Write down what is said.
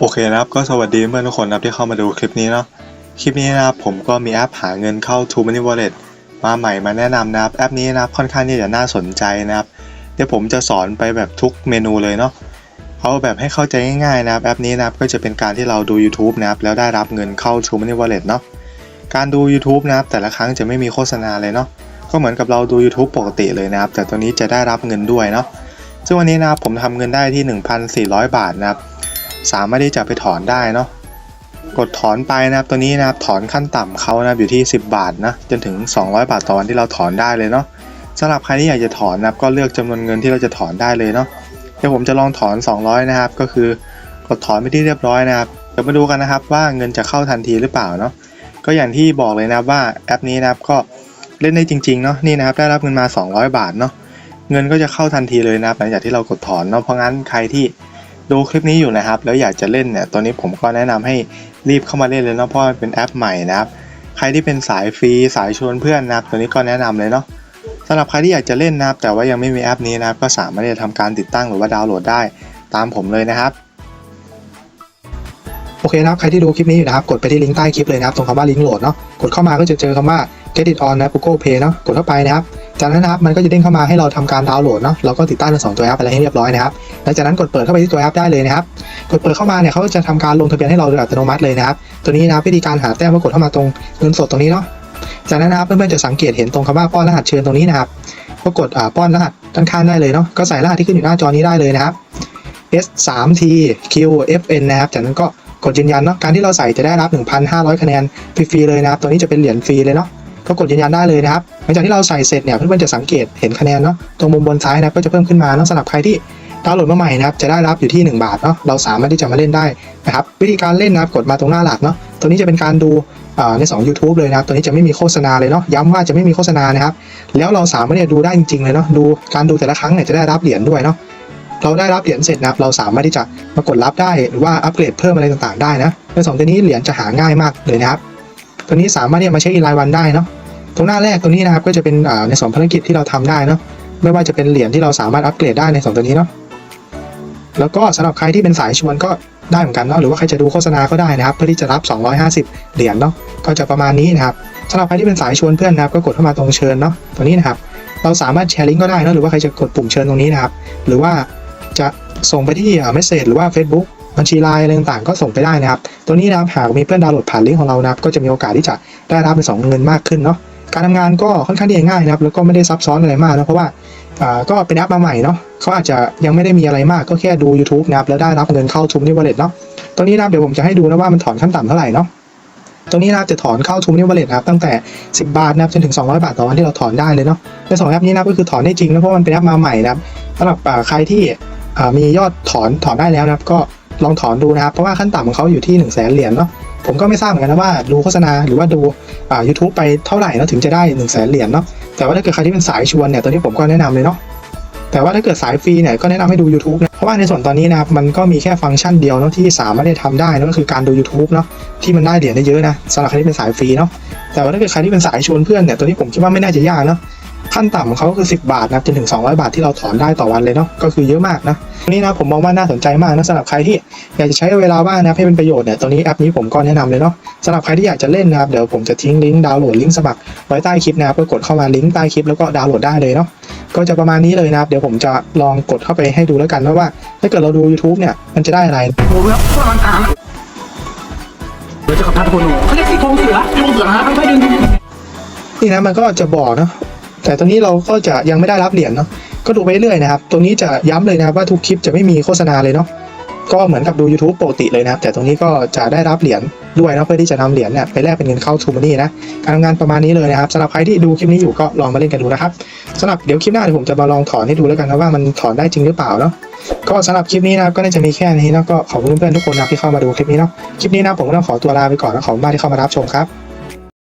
โอเคนะครับก็สวัสดีเพื่อนทุกคนนะครับที่เข้ามาดูคลิปนี้เนาะคลิปนี้นะครับผมก็มีแอปหาเงินเข้า True Money Wallet มาใหม่มาแนะนำนะครับแอปนี้นะครับค่อนข้างที่จะน่าสนใจนะครับเดี๋ยวผมจะสอนไปแบบทุกเมนูเลยเนาะเอาแบบให้เข้าใจง่ายๆนะครับแอปนี้นะครับก็จะเป็นการที่เราดู YouTube นะครับแล้วได้รับเงินเข้า True Money Wallet เนาะการดู YouTube นะครับแต่ละครั้งจะไม่มีโฆษณาเลยเนาะก็เหมือนกับเราดู YouTube ปกติเลยนะครับแต่ตัวนี้จะได้รับเงินด้วยเนาะซึ่งวันนี้นะครับผมทำเงินได้ที่ 1,400 บาทนะครับ สามารถที่จะไปถอนได้เนาะกดถอนไปนะครับตัวนี้นะครับถอนขั้นต่ำเขานะครับอยู่ที่ 10 บาทนะจนถึง 200 บาทต่อวันที่เราถอนได้เลยเนาะสำหรับใครที่อยากจะถอนนะครับก็เลือกจำนวนเงินที่เราจะถอนได้เลยเนาะเดี๋ยวผมจะลองถอน 200 นะครับ ก็คือกดถอนไปที่เรียบร้อยนะครับเดี๋ยวมาดูกันนะครับว่าเงินจะเข้าทันทีหรือเปล่าเนาะก็อย่างที่บอกเลยนะครับว่าแอปนี้นะครับก็เล่นได้จริงๆเนาะนี่นะครับได้รับเงินมา 200 บาทเนาะเงินก็จะเข้าทันทีเลยนะครับหลังจากที่เรากดถอนเนาะเพราะงั้นใครที่ ดูคลิปนี้อยู่นะครับ แล้วอยากจะเล่นเนี่ยตัวนี้ผมก็แนะนำให้รีบเข้ามาเล่นเลยเนาะเพราะมันเป็นแอปใหม่นะครับ ใครที่เป็นสายฟรีสายชวนเพื่อนนะครับตัวนี้ก็แนะนำเลยเนาะสำหรับใครที่อยากจะเล่นนะครับ แต่ว่ายังไม่มีแอปนี้นะครับ ก็สามารถที่จะทำการติดตั้งหรือว่าดาวน์โหลดได้ตามผมเลยนะครับโอเคนะครับ ใครที่ดูคลิปนี้อยู่นะครับ กดไปที่ลิงก์ใต้คลิปเลยนะครับ ตรงคำว่าลิงก์โหลดเนาะ กดเข้ามาก็จะเจอคำว่า get it on นะ Google Play เนาะ กดเข้าไปนะครับ จากนั้นนะครับมันก็จะเด้งเข้ามาให้เราทำการดาวน์โหลดเนาะเราก็ติดตั้งทั้งสองตัวแอปอะไรให้เรียบร้อยนะครับหลังจากนั้นกดเปิดเข้าไปที่ตัวแอปได้เลยนะครับกดเปิดเข้ามาเนี่ยเขาก็จะทำการลงทะเบียนให้เราโดยอัตโนมัติเลยนะครับตัวนี้นะวิธีการหาแต้มก็กดเข้ามาตรงเงินสดตรงนี้เนาะจากนั้นนะครับเพื่อนๆจะสังเกตเห็นตรงคำว่าป้อนรหัสเชิญตรงนี้นะครับก็กดอ่าป้อนรหัสด้านข้างได้เลยเนาะก็ใส่รหัสที่ขึ้นอยู่หน้าจอนี้ได้เลยนะครับ S 3 T Q F N นะครับจากนั้นก็กดยืนยันเนาะการที่เราใส่จะได้รับ 1,500 คะแนนฟรีๆเลยนะครับตัวนี้จะเป็นเหรียญฟรีเลยเนาะ ก็กดยืนยันได้เลยนะครับหลังจากที่เราใส่เสร็จเนี่ยเพื่อนๆจะสังเกตเห็นคะแนนเนาะตรงมุมบนซ้ายนะก็จะเพิ่มขึ้นมาเนาะสำหรับใครที่ดาวน์โหลดมาใหม่นะครับจะได้รับอยู่ที่ 1 บาทเนาะเราสามารถที่จะมาเล่นได้นะครับวิธีการเล่นนะครับกดมาตรงหน้าหลักเนาะตัวนี้จะเป็นการดูใน2 YouTube เลยนะครับตัวนี้จะไม่มีโฆษณาเลยเนาะย้ำว่าจะไม่มีโฆษณานะครับแล้วเราสามารถที่จะดูได้จริงๆเลยเนาะดูการดูแต่ละครั้งเนี่ยจะได้รับเหรียญด้วยเนาะเราได้รับเหรียญเสร็จนะครับเราสามารถที่จะมากดรับได้หรือว่าอัปเกรดเพิ่มอะไรต่างๆได้นะในสองตัวนี้เหรียญจะหาง่ายมากเลยนะครับ ตัวนี้สามารถที่จะมาเช็คอินรายวันได้เนาะตรงหน้าแรกตัวนี้นะครับก็จะเป็นในสองภารกิจที่เราทำได้เนาะไม่ว่าจะเป็นเหรียญที่เราสามารถอัปเกรดได้ในสองตัวนี้เนาะแล้วก็สำหรับใครที่เป็นสายชวนก็ได้เหมือนกันเนาะหรือว่าใครจะดูโฆษณาก็ได้นะครับ เพื่อที่จะรับ 250 เหรียญเนาะก็จะประมาณนี้นะครับสำหรับใครที่เป็นสายชวนเพื่อนนะครับก็กดเข้ามาตรงเชิญเนาะตัวนี้นะครับเราสามารถแชร์ลิงก์ก็ได้เนะหรือว่าใครจะกดปุ่มเชิญตรงนี้นะครับ หรือว่าจะส่งไปที่เมสเซจหรือว่า Facebook บัญชีไลน์อะไรต่างๆก็ส่งไปได้นะครับ ตัวนี้นะครับหากมีเพื่อนดาวน์โหลดผ่านลิงก์ของเรานะครับ ก็จะมีโอกาสที่จะได้รับเป็นสองเงินมากขึ้นเนาะการทำงานก็ค่อนข้างที่จะง่ายนะครับ แล้วก็ไม่ได้ซับซ้อนอะไรมากนะเพราะว่าอ่าก็เป็นแอปมาใหม่เนาะเขาอาจจะยังไม่ได้มีอะไรมากก็แค่ดู YouTube นะครับแล้วได้รับเงินเข้าทุมนี่วอลเล็ตเนาะตัวนี้นะครับเดี๋ยวผมจะให้ดูนะว่ามันถอนขั้นต่ำเท่าไหร่เนาะตัวนี้นะครับจะถอนเข้าทุมนี่วอลเล็ตนะครับตั้งแต่ 10 บาทนะครับจนถึง 200 บาทต่อวันที่เราถอนได้เลยเนาะในสองแอปนี้นะก็คือถอนได้จริงนะเพราะมันเป็นแอปมาใหม่นะครับสำหรับใครที่อ่ามียอดถอนถอนได้แล้วนะครับก็ ลองถอนดูนะครับ เพราะว่าขั้นต่ำของเขาอยู่ที่1 0 0 0 0แสนเหรียญเนาะผมก็ไม่ทราบเหมือนกันนะว่าดูโฆษณาหรือว่าดูอ่า YouTube ไปเท่าไหร่เนาะถึงจะได้1นึ่งแสนเหรียญเนาะแต่ว่าถ้าเกิดใครที่เป็นสายชวนเนี่ยตัวนี้ผมก็แนะนำเลยเนาะแต่ว่าถ้าเกิดสายฟรีเนี่ยก็แนะนำให้ดู YouTube นะเพราะว่าในส่วนตอนนี้นะครับมันก็มีแค่ฟังก์ชันเดียวเนาะที่สามารถได้ทำได้นั่นก็คือการดู YouTube เนาะที่มันได้เหรียญได้เยอะนะสำหรับใครที่เป็นสายฟรีเนาะแต่ว่าถ้าเกิดใครที่เป็นสายชวนเพื่อนเนี่ยตัวนี้ผมคิดว่าไม่น่าจะยากเนาะ ขั้นต่ำของเขาก็คือ 10 บาทนะครับจนถึง 200 บาทที่เราถอนได้ต่อวันเลยเนาะก็คือเยอะมากนะตรงนี้นะผมมองว่าน่าสนใจมากนะสำหรับใครที่อยากจะใช้เวลาว่างนะครับให้เป็นประโยชน์เนี่ยตัวนี้แอปนี้ผมก็แนะนำเลยเนาะสำหรับใครที่อยากจะเล่นนะครับเดี๋ยวผมจะทิ้งลิงก์ดาวน์โหลดลิงก์สมัครไว้ใต้คลิปนะครับก็กดเข้ามาลิงก์ใต้คลิปแล้วก็ดาวน์โหลดได้เลยเนาะก็จะประมาณนี้เลยนะครับเดี๋ยวผมจะลองกดเข้าไปให้ดูแล้วกันว่าว่าถ้าเกิดเราดู YouTube เนี่ยมันจะได้อะไรโอ้โหพวกมันตามเดี๋ยวจะขับพาทุกคนเขาเรียกซี่โครงเสือซี่โครงเสือนะค่อยๆดึงนี่นะมันก็จะบอกเนาะ แต่ตรงนี้เราก็จะยังไม่ได้รับเหรียญเนาะก็ดูไปเรื่อยนะครับ ตรงนี้จะย้ำเลยนะครับว่าทุกคลิปจะไม่มีโฆษณาเลยเนาะก็เหมือนกับดู YouTube ปกติเลยนะครับ แต่ตรงนี้ก็จะได้รับเหรียญด้วยนะเพื่อที่จะนำเหรียญเนี่ยไปแลกเป็นเงินเข้าทูมานี่นะการทำงานประมาณนี้เลยนะครับสำหรับใครที่ดูคลิปนี้อยู่ก็ลองมาเล่นกันดูนะครับสำหรับเดี๋ยวคลิปหน้าเดี๋ยวผมจะมาลองถอนให้ดูแล้วกันนะว่ามันถอนได้จริงหรือเปล่าเนาะก็สำหรับคลิปนี้นะครับก็น่าจะมีแค่นี้นะก็ขอบคุณเพื่อนๆทุกคนนะที่เข้ามาดูคลิปนี้เนาะคลิปนี้นะผมก็ต้องขอตัวลาไปก่อนนะขอบคุณมากที่เข้ามารับชมครับ